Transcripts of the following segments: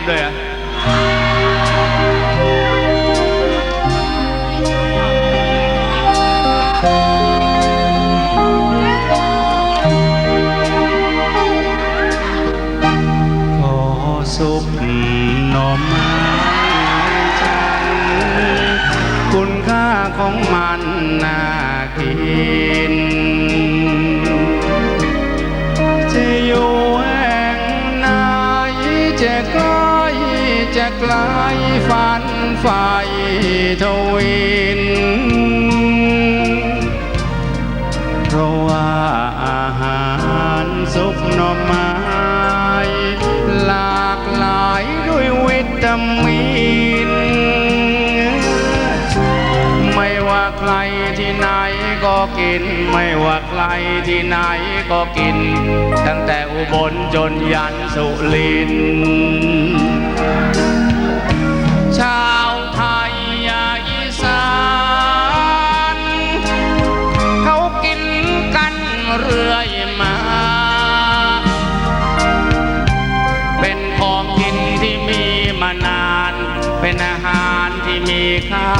บเลยขอสุขหน้อไม้จันคุณค่าของมันน่ากิน จะอยู่แห่งไหนจะก็ กล้จะไกลฝันไฟทวิน เพราะว่าอาหารสุกหน่อไม้ หลากหลายด้วยวิตามิน ไม่ว่าใครที่ไหนก็กิน ไม่ว่าใครที่ไหนก็กิน ตั้งแต่อุบลจนยันสุรินทร์ เรื่อยมา เป็นของกินที่มีมานาน เป็นอาหารที่มีค่า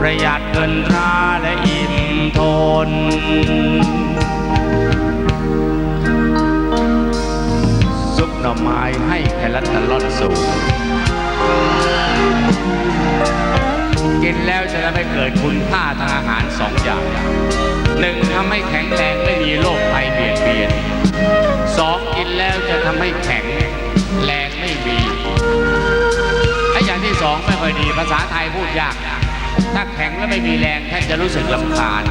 ประหยัดเงินราและอิ่มทน ซุปหน่อไม้ให้แคลอตลอดสูงกินแล้วจะทำให้เกิดคุณค่าทางอาหารสองอย่าง หนึ่งทำให้แข็งแรงไม่มีโรคภัยเบียดเบียนสองกินแล้วจะทำให้แข็งแรงไม่มีไอ้อย่างที่สองไม่ค่อยดีภาษาไทยพูดยาก ถ้าแข็งแล้วไม่มีแรงท่านจะรู้สึกลำคาญ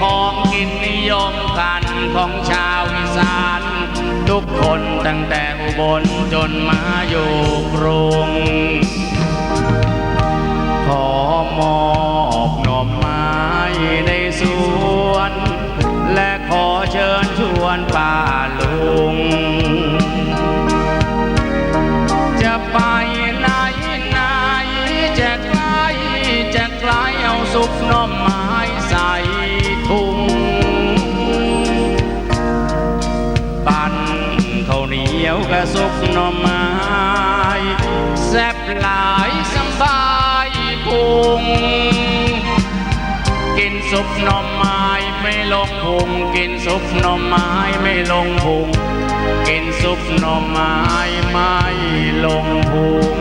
ของกินนิยมกันของชาวอีสาน ทุกคนตั้งแต่อุบลจนมาอยู่กรุง ขอมอบหน่อมไม้ในสวน และขอเชิญชวนป้าลุง จะไปไหนไหนจะไกลจะไกลเอาซุปหน่อมไม้ใส่ ข้าวเหนียวกับซุปหน่อไม้แซ่บหลายสบายพุงกินซุปหน่อไม้ไม่ลงพุงกินซุปหน่อไม้ไม่ลงพุงกินซุปหน่อไม้ไม่ลงพุง